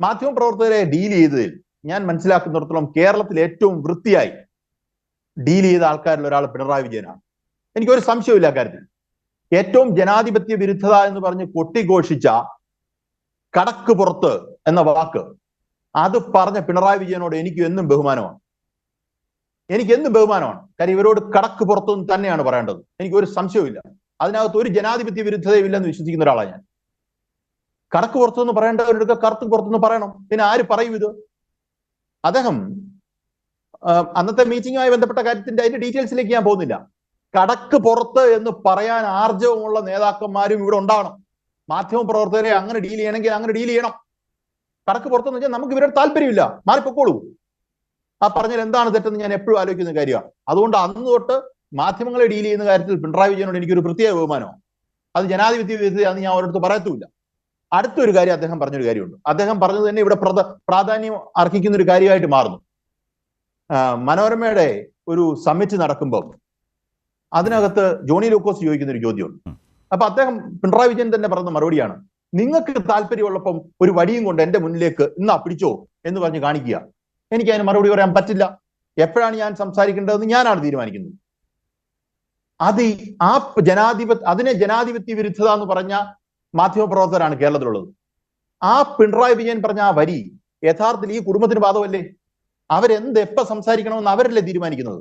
മാധ്യമപ്രവർത്തകരെ ഡീൽ ചെയ്തതിൽ ഞാൻ മനസ്സിലാക്കുന്നിടത്തോളം കേരളത്തിൽ ഏറ്റവും വൃത്തിയായി ഡീൽ ചെയ്ത ആൾക്കാരിൽ ഒരാൾ പിണറായി വിജയനാണ്. എനിക്കൊരു സംശയമില്ല അക്കാര്യത്തിൽ ഏറ്റവും ജനാധിപത്യ വിരുദ്ധത എന്ന് പറഞ്ഞ് കൊട്ടിഘോഷിച്ച കടക്ക് പുറത്ത് എന്ന വാക്ക് അത് പറഞ്ഞ പിണറായി വിജയനോട് എനിക്ക് എന്നും ബഹുമാനമാണ്. എനിക്ക് എന്നും ബഹുമാനമാണ്. കാര്യം ഇവരോട് കടക്ക് പുറത്തുനിന്ന് തന്നെയാണ് പറയേണ്ടത്. എനിക്ക് ഒരു സംശയവുമില്ല. അതിനകത്ത് ഒരു ജനാധിപത്യ വിരുദ്ധതയും ഇല്ലെന്ന് വിശ്വസിക്കുന്ന ഒരാളാണ് ഞാൻ. കടക്ക് പുറത്തുനിന്ന് പറയേണ്ടവരുടെ കറുത്ത് പുറത്തുനിന്ന് പറയണം. പിന്നെ ആര് പറയും ഇത്? അദ്ദേഹം അന്നത്തെ മീറ്റിംഗുമായി ബന്ധപ്പെട്ട കാര്യത്തിന്റെ അതിന്റെ ഡീറ്റെയിൽസിലേക്ക് ഞാൻ പോകുന്നില്ല. കടക്ക് പുറത്ത് എന്ന് പറയാൻ ആർജവമുള്ള നേതാക്കന്മാരും ഇവിടെ ഉണ്ടാവണം. മാധ്യമ പ്രവർത്തകരെ അങ്ങനെ ഡീൽ ചെയ്യണമെങ്കിൽ അങ്ങനെ ഡീൽ ചെയ്യണം. കടക്ക് പുറത്തെന്ന് വെച്ചാൽ നമുക്ക് ഇവരുടെ താല്പര്യമില്ല. മാറിപ്പൊക്കോളൂ. ആ പറഞ്ഞാൽ എന്താണ് തെറ്റെന്ന് ഞാൻ എപ്പോഴും ആലോചിക്കുന്ന കാര്യമാണ്. അതുകൊണ്ട് അന്ന് തൊട്ട് മാധ്യമങ്ങളെ ഡീൽ ചെയ്യുന്ന കാര്യത്തിൽ പിണറായി വിജയനോട് എനിക്കൊരു പ്രത്യേക ബഹുമാനമാണ്. അത് ജനാധിപത്യ വിരുദ്ധതയാണെന്ന് ഞാൻ ഓരോരുത്തർ പറയത്തുമില്ല. അടുത്തൊരു കാര്യം അദ്ദേഹം പറഞ്ഞൊരു കാര്യമുണ്ട്. അദ്ദേഹം പറഞ്ഞത് തന്നെ ഇവിടെ പ്രധ പ്രാധാന്യം അർഹിക്കുന്ന ഒരു കാര്യമായിട്ട് മാറുന്നു. മനോരമയുടെ ഒരു സമ്മിറ്റ് നടക്കുമ്പോൾ അതിനകത്ത് ജോണി ലൂക്കോസ് ചോദിക്കുന്ന ഒരു ചോദ്യമുണ്ട് അപ്പൊ അദ്ദേഹം പിണറായി വിജയൻ തന്നെ പറഞ്ഞ മറുപടിയാണ്. നിങ്ങൾക്ക് താല്പര്യമുള്ളപ്പം ഒരു വടിയും കൊണ്ട് എന്റെ മുന്നിലേക്ക് ഇന്നാ പിടിച്ചോ എന്ന് പറഞ്ഞ് കാണിക്കുക. എനിക്ക് അതിന് മറുപടി പറയാൻ പറ്റില്ല. എപ്പോഴാണ് ഞാൻ സംസാരിക്കേണ്ടതെന്ന് ഞാനാണ് തീരുമാനിക്കുന്നത്. അത് ആ ജനാധിപത്യ അതിനെ ജനാധിപത്യ വിരുദ്ധത എന്ന് പറഞ്ഞ മാധ്യമപ്രവർത്തകരാണ് കേരളത്തിലുള്ളത്. ആ പിണറായി വിജയൻ പറഞ്ഞ ആ വരി യഥാർത്ഥത്തിൽ ഈ കുടുംബത്തിന് ബാധമല്ലേ അവരെന്ത് എപ്പ സംസാരിക്കണമെന്ന് അവരല്ലേ തീരുമാനിക്കുന്നത്?